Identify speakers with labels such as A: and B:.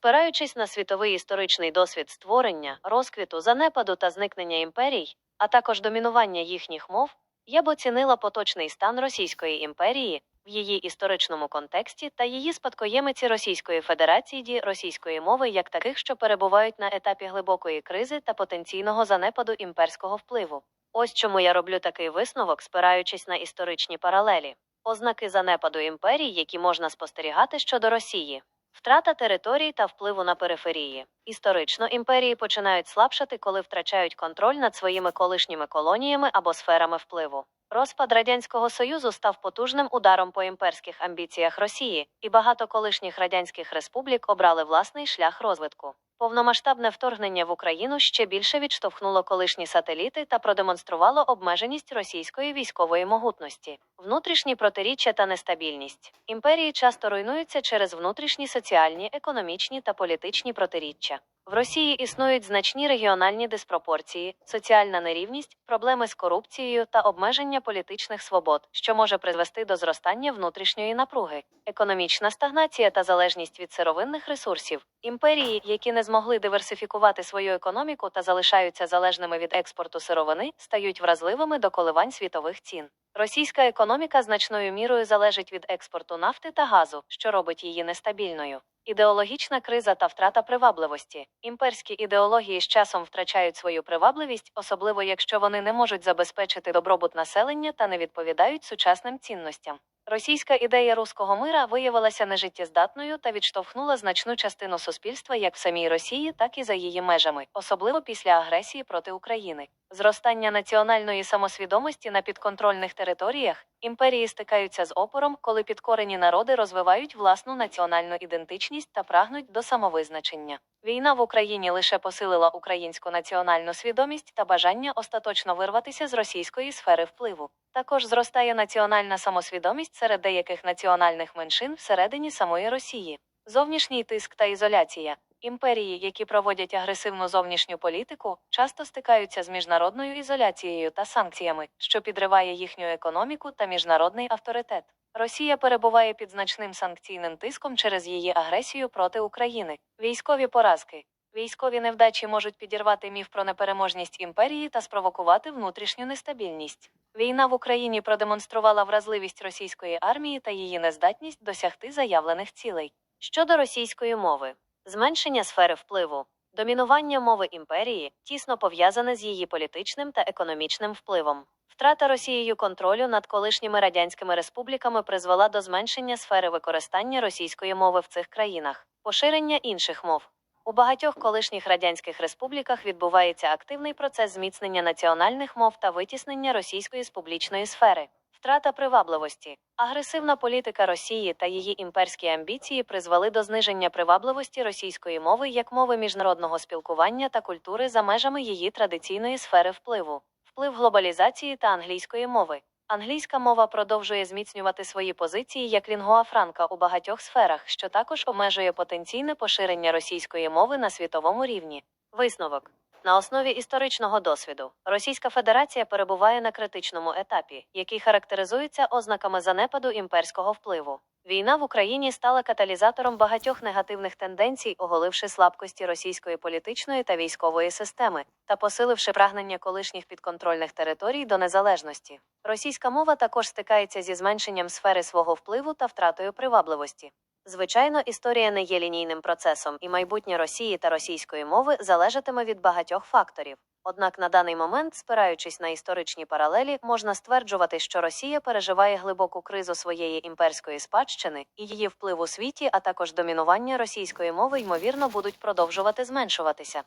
A: Спираючись на світовий історичний досвід створення, розквіту, занепаду та зникнення імперій, а також домінування їхніх мов, я б оцінила поточний стан Російської імперії в її історичному контексті та її спадкоємиці Російської Федерації ді російської мови як таких, що перебувають на етапі глибокої кризи та потенційного занепаду імперського впливу. Ось чому я роблю такий висновок, спираючись на історичні паралелі. Ознаки занепаду імперій, які можна спостерігати щодо Росії. Втрата територій та впливу на периферії. Історично імперії починають слабшати, коли втрачають контроль над своїми колишніми колоніями або сферами впливу. Розпад радянського союзу став потужним ударом по імперських амбіціях Росії, і багато колишніх радянських республік обрали власний шлях розвитку. Повномасштабне вторгнення в Україну ще більше відштовхнуло колишні сателіти та продемонструвало обмеженість російської військової могутності, внутрішні протиріччя та нестабільність. Імперії часто руйнуються через внутрішні соціальні, економічні та політичні протиріччя. В Росії існують значні регіональні диспропорції, соціальна нерівність, проблеми з корупцією та обмеження політичних свобод, що може призвести до зростання внутрішньої напруги, економічна стагнація та залежність від сировинних ресурсів. Імперії, які не змогли диверсифікувати свою економіку та залишаються залежними від експорту сировини, стають вразливими до коливань світових цін. Російська економіка значною мірою залежить від експорту нафти та газу, що робить її нестабільною. Ідеологічна криза та втрата привабливості. Імперські ідеології з часом втрачають свою привабливість, особливо якщо вони не можуть забезпечити добробут населення та не відповідають сучасним цінностям. Російська ідея руського мира виявилася нежиттєздатною та відштовхнула значну частину суспільства як в самій Росії, так і за її межами, особливо після агресії проти України. Зростання національної самосвідомості на підконтрольних територіях імперії стикаються з опором, коли підкорені народи розвивають власну національну ідентичність та прагнуть до самовизначення. Війна в Україні лише посилила українську національну свідомість та бажання остаточно вирватися з російської сфери впливу. Також зростає національна самосвідомість серед деяких національних меншин всередині самої Росії. Зовнішній тиск та ізоляція. Імперії, які проводять агресивну зовнішню політику, часто стикаються з міжнародною ізоляцією та санкціями, що підриває їхню економіку та міжнародний авторитет. Росія перебуває під значним санкційним тиском через її агресію проти України. Військові поразки. Військові невдачі можуть підірвати міф про непереможність імперії та спровокувати внутрішню нестабільність. Війна в Україні продемонструвала вразливість російської армії та її нездатність досягти заявлених цілей. Щодо російської мови, зменшення сфери впливу, домінування мови імперії тісно пов'язане з її політичним та економічним впливом. Втрата Росією контролю над колишніми радянськими республіками призвела до зменшення сфери використання російської мови в цих країнах, поширення інших мов. У багатьох колишніх радянських республіках відбувається активний процес зміцнення національних мов та витіснення російської з публічної сфери. Втрата привабливості, агресивна політика Росії та її імперські амбіції призвели до зниження привабливості російської мови як мови міжнародного спілкування та культури за межами її традиційної сфери впливу, вплив глобалізації та англійської мови. Англійська мова продовжує зміцнювати свої позиції як лінгуа франка у багатьох сферах, що також обмежує потенційне поширення російської мови на світовому рівні. Висновок на основі історичного досвіду Російська Федерація перебуває на критичному етапі, який характеризується ознаками занепаду імперського впливу. Війна в Україні стала каталізатором багатьох негативних тенденцій, оголивши слабкості російської політичної та військової системи та посиливши прагнення колишніх підконтрольних територій до незалежності. Російська мова також стикається зі зменшенням сфери свого впливу та втратою привабливості. Звичайно, історія не є лінійним процесом, і майбутнє Росії та російської мови залежатиме від багатьох факторів. Однак на даний момент, спираючись на історичні паралелі, можна стверджувати, що Росія переживає глибоку кризу своєї імперської спадщини, і її вплив у світі, а також домінування російської мови, ймовірно, будуть продовжувати зменшуватися.